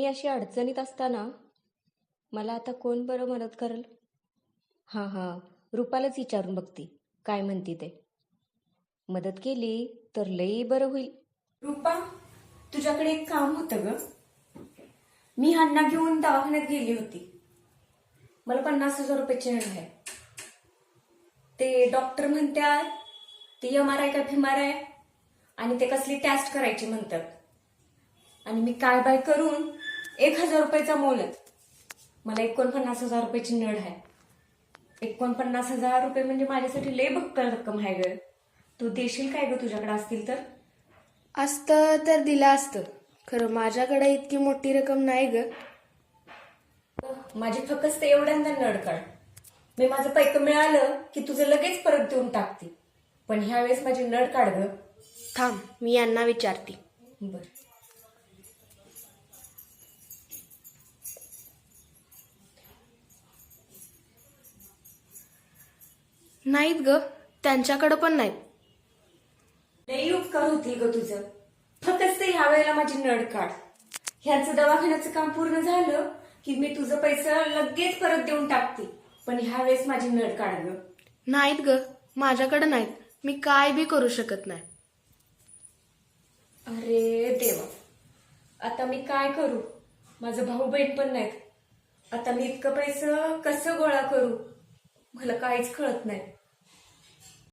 मी अशी अडचणीत असताना मला आता कोण बरं मदत करेल? हां हां. रुपालाच विचारून बघते. काय म्हणते ते? मदत केली तर लई बरं होईल. रुपा तुझ्याकडे एक काम होतं ग. मी ह्यांना घेऊन दवाखान्यात गेली होती. मला पन्नास हजार रुपयाची हवी आहे. ते डॉक्टर म्हणतात ते एम आर आय का फिमार आहे आणि ते कसली टेस्ट करायची म्हणतात. आणि मी काय बाय करून एक हजार रुपयाचा मोल आहे. मला एकोणपन्नास हजार रुपयाची नड आहे. एकोणपन्नास हजार रुपये म्हणजे माझ्यासाठी लय भक्कल रक्कम आहे ग. तू देशील काय ग तुझ्याकडे असतील तर? असतं तर दिलं असतं. खरं माझ्याकडे इतकी मोठी रक्कम नाही ग. माझी फकस्त एवढ्यांदा नड काढ. मी माझं पैक मिळालं की तुझं लगेच परत देऊन टाकते. पण ह्या वेळेस माझी नड काढ ग. थांब मी यांना विचारते. बर. नाहीत ग त्यांच्याकडं पण नाहीत. लई उपकार होतील ग तुझं. फकस्त ह्या वेळेला माझी नड काढ. ह्याचं दवाखान्याचं काम पूर्ण झालं की मी तुझं पैसा लगेच परत देऊन टाकते. पण ह्या वेळेस माझी नड काढ ग. नाहीत ग माझ्याकडं नाहीत. मी काय बी करू शकत नाही. अरे देवा. आता मी काय करू? माझं भाऊ बहीण पण नाहीत. आता मी इतकं पैसं कसं गोळा करू? मला काहीच कळत नाही.